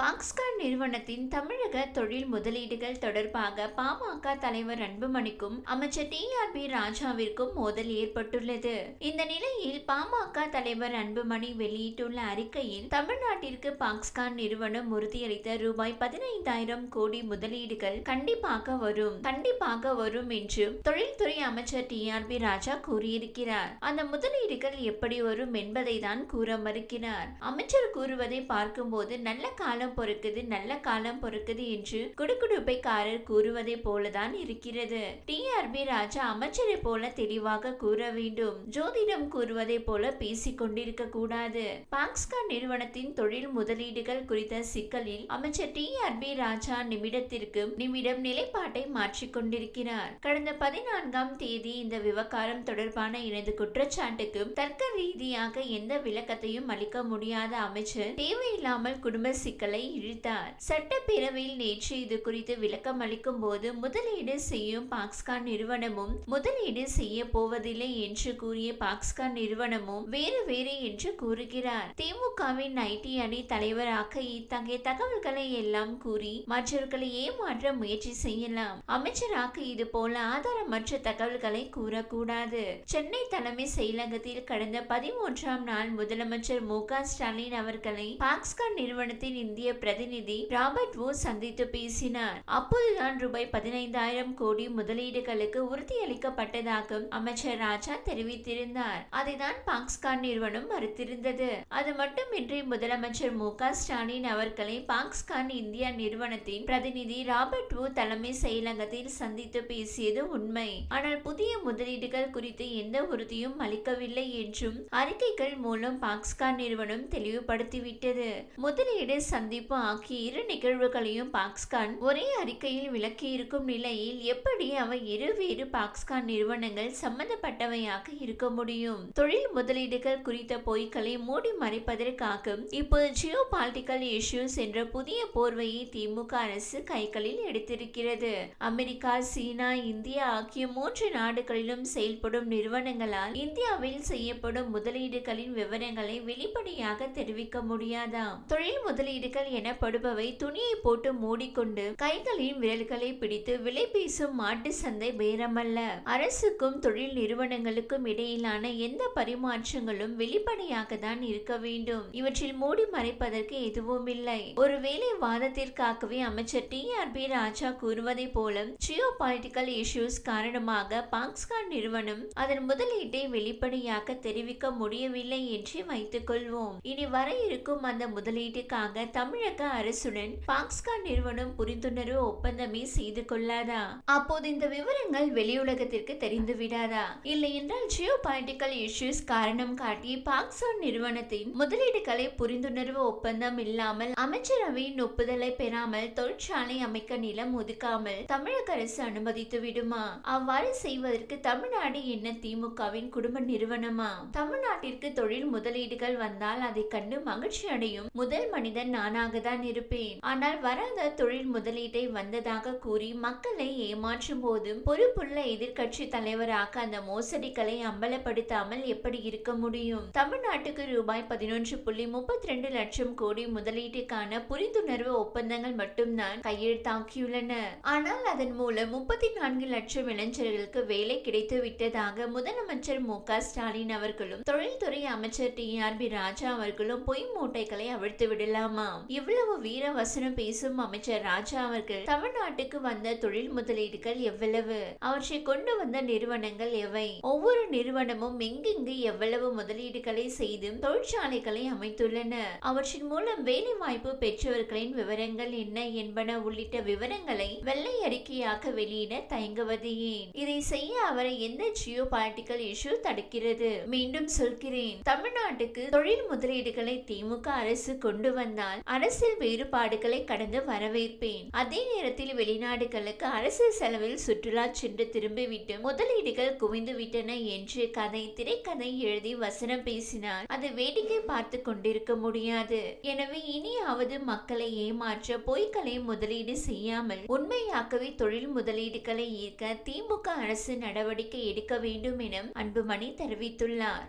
Foxconn நிறுவனத்தின் தமிழக தொழில் முதலீடுகள் தொடர்பாக பாமக தலைவர் அன்புமணிக்கும் அமைச்சர் டி. ஆர். பி. ராஜாவிற்கும் மோதல் ஏற்பட்டுள்ளது. இந்த நிலையில் பாமக தலைவர் அன்புமணி வெளியிட்டுள்ள அறிக்கையில் தமிழ்நாட்டிற்கு பாக்ஸ்கான் நிறுவனம் உறுதியளித்த ரூபாய் பதினைந்தாயிரம் கோடி முதலீடுகள் கண்டிப்பாக வரும் கண்டிப்பாக வரும் என்று தொழில்துறை அமைச்சர் டி. ஆர். பி. ராஜா கூறியிருக்கிறார். அந்த முதலீடுகள் எப்படி வரும் என்பதை தான் கூற மறுக்கிறார். அமைச்சர் கூறுவதை பார்க்கும்போது நல்ல கால காலம் பொறுக்குது நல்ல காலம் பொறுக்குது என்று குடுகுடுப்பைக்காரர் கூறுவதை போலதான் இருக்கிறது. டிஆர்பி ராஜா அமைச்சரை போல தெளிவாக கூற வேண்டும். ஜோதிடம் கூறுவதை போல பேசிக் கொண்டிருக்க கூடாது. பாக்ஸ்கான் நிறுவனத்தின் தொழில் முதலீடுகள் குறித்த சிக்கலில் அமைச்சர் டிஆர்பி ராஜா நிமிடத்திற்கு நிமிடம் நிலைப்பாட்டை மாற்றிக் கொண்டிருக்கிறார். கடந்த பதினான்காம் தேதி இந்த விவகாரம் தொடர்பான எனது குற்றச்சாட்டுக்கு தர்க்க ரீதியாக எந்த விளக்கத்தையும் அளிக்க முடியாத அமைச்சர் தேவையில்லாமல் குடும்ப சிக்கல் இழுத்தார். சட்டப்பேரவையில் நேற்று இது குறித்து விளக்கம் அளிக்கும் போது முதலீடு செய்யும் பாக்ஸ்கான் நிறுவனமும் முதலீடு செய்ய போவதில்லை என்று கூறிய பாக்ஸ்கான் நிறுவனமும் வேறு வேறு என்று கூறுகிறார். திமுகவின் ஐடி அணி தலைவராக இத்தகைய தகவல்களை எல்லாம் கூறி மற்றவர்களை ஏமாற்ற முயற்சி செய்யலாம். அமைச்சராக இது போல ஆதாரமற்ற தகவல்களை கூறக்கூடாது. சென்னை தலைமை செயலகத்தில் கடந்த பதிமூன்றாம் நாள் முதலமைச்சர் மு க ஸ்டாலின் அவர்களை பாக்ஸ்கான் நிறுவனத்தின் இந்திய இந்திய பிரதிநிதி ராபர்ட் வூ சந்தித்து பேசினார். அப்போதுதான் ரூபாய் பதினைந்தாயிரம் கோடி முதலீடுகளுக்கு உறுதியளிக்கப்பட்டதாக அமைச்சர் ராஜா தெரிவித்திருந்தார். அதைதான் பாக்ஸ்கான் நிறுவனம் மறுத்திருந்தது. அது மட்டுமின்றி முதலமைச்சர் மு ஸ்டாலின் அவர்களை பாக்ஸ்கான் இந்தியா நிறுவனத்தின் பிரதிநிதி ராபர்ட் வூ தலைமை செயலகத்தில் சந்தித்து பேசியது உண்மை. ஆனால் புதிய முதலீடுகள் குறித்து எந்த உறுதியும் அளிக்கவில்லை என்றும் அறிக்கைகள் மூலம் பாக்ஸ்கான் நிறுவனம் தெளிவுபடுத்திவிட்டது. முதலீடு சந்தி சந்திப்பு ஆகிய இரு நிகழ்வுகளையும் பாக்ஸ்கான் ஒரே அறிக்கையில் விளக்கியிருக்கும் நிலையில் எப்படி அவை இருவேறு பாக்ஸ்கான் நிறுவனங்கள் சம்பந்தப்பட்டவையாக இருக்க முடியும்? தொழில் முதலீடுகள் குறித்த பொய்களை மூடி மறைப்பதற்காக இப்போது ஜியோ பாலிட்டிக்கல் இஷ்யூஸ் என்ற புதிய போர்வையை திமுக அரசு கைகளில் எடுத்திருக்கிறது. அமெரிக்கா சீனா இந்தியா ஆகிய மூன்று நாடுகளிலும் செயல்படும் நிறுவனங்களால் இந்தியாவில் செய்யப்படும் முதலீடுகளின் விவரங்களை வெளிப்படையாக தெரிவிக்க முடியாதாம் தொழில் முதலீடுகள் எனப்படுபவை துணியை போட்டு மூடிக்கொண்டு கைகளின் விரல்களை பிடித்து விலை பேசும் மாட்டு சந்தை பேரமல்ல. அரசுக்கும் தொழில் நிறுவனங்களுக்கும் இடையிலான எந்த பரிமாற்றங்களும் வெளிப்படையாக தான் இருக்க வேண்டும். இவற்றில் மூடி மறைப்பதற்கு எதுவும் இல்லை ஒருவேளை வாதத்திற்காகவே அமைச்சர் டி. ஆர். பி. ராஜா கூறுவதை போல ஜியோ பாலிட்டிக்கல் இஷ்யூஸ் காரணமாக பாக்ஸ்கான் நிறுவனம் அதன் முதலீட்டை வெளிப்படையாக தெரிவிக்க முடியவில்லை என்று வைத்துக் கொள்வோம். இனி வர இருக்கும் அந்த முதலீட்டுக்காக தமிழ் தமிழக அரசுடன் பாக்ஸ்கான் நிறுவனம் புரிந்துணர்வு ஒப்பந்தமே செய்து கொள்ளாதா? அப்போது இந்த விவரங்கள் வெளியுலகத்திற்கு தெரிந்து விடாதா? இல்லை என்றால் ஜியோ பாலிட்டிக்கல் இஷ்யூஸ் காரணம் காட்டி பாக்ஸ்கான் நிறுவனத்தின் முதலீடுகளை புரிந்துணர்வு ஒப்பந்தம் இல்லாமல் அமைச்சரவையின் ஒப்புதலை பெறாமல் தொழிற்சாலை அமைக்க நிலம் ஒதுக்காமல் தமிழக அரசு அனுமதித்து விடுமா? அவ்வாறு செய்வதற்கு தமிழ்நாடு என்ன திமுகவின் குடும்ப நிறுவனமா? தமிழ்நாட்டிற்கு தொழில் முதலீடுகள் வந்தால் அதை கண்டு மகிழ்ச்சி அடையும் முதல் மனிதன் நானா? நானாக தான் இருப்பேன். ஆனால் வராத தொழில் முதலீட்டை வந்ததாக கூறி மக்களை ஏமாற்றும் போதும் பொறுப்புள்ள எதிர்க்கட்சி தலைவராக அந்த மோசடிகளை அம்பலப்படுத்தாமல் எப்படி இருக்க முடியும்? தமிழ்நாட்டுக்கு ரூபாய் பதினொன்று புள்ளி முப்பத்தி ரெண்டு லட்சம் கோடி முதலீட்டுக்கான புரிந்துணர்வு ஒப்பந்தங்கள் மட்டும்தான் கையெழுத்தாக்கியுள்ளன ஆனால் அதன் மூலம் முப்பத்தி நான்கு லட்சம் இளைஞர்களுக்கு வேலை கிடைத்து விட்டதாக முதலமைச்சர் மு க ஸ்டாலின் அவர்களும் தொழில்துறை அமைச்சர் டி ஆர் பி ராஜா அவர்களும் பொய் மூட்டைகளை அவிழ்த்து விடலாமா எவ்வளவு வீர வசனம் பேசும் அமைச்சர் ராஜா அவர்கள். தமிழ்நாட்டுக்கு வந்த தொழில் முதலீடுகள் எவ்வளவு? அவற்றை கொண்டு வந்த நிறுவனங்கள் எவை? ஒவ்வொரு நிறுவனமும் எங்கெங்கு எவ்வளவு முதலீடுகளை செய்து தொழிற்சாலைகளை அமைத்துள்ளன? அவற்றின் மூலம் வேலை வாய்ப்பு பெற்றவர்களின் விவரங்கள் என்ன என்பன உள்ளிட்ட விவரங்களை வெள்ளை அறிக்கையாக வெளியிட தயங்குவது ஏன்? இதை செய்ய அவரை எந்த ஜியோ பாலிட்டிக்கல் இஷ்யூ தடுக்கிறது? மீண்டும் சொல்கிறேன். தமிழ்நாட்டுக்கு தொழில் முதலீடுகளை திமுக அரசு கொண்டு வந்தால் அரசியல் வேறுபாடுகளை கடந்து வரவேற்பேன். அதே நேரத்தில் வெளிநாடுகளுக்கு அரசியல் செலவில் சுற்றுலா சென்று திரும்பிவிட்டு முதலீடுகள் குவிந்துவிட்டன என்று கதை திரைக்கதை எழுதி வசனம் பேசினார். அது வேடிக்கை பார்த்து கொண்டிருக்க முடியாது. எனவே இனியாவது மக்களை ஏமாற்ற பொய்களை முதலீடு செய்யாமல் உண்மையாக்கவே தொழில் முதலீடுகளை ஈர்க்க திமுக அரசு நடவடிக்கை எடுக்க வேண்டும் என அன்புமணி தெரிவித்துள்ளார்.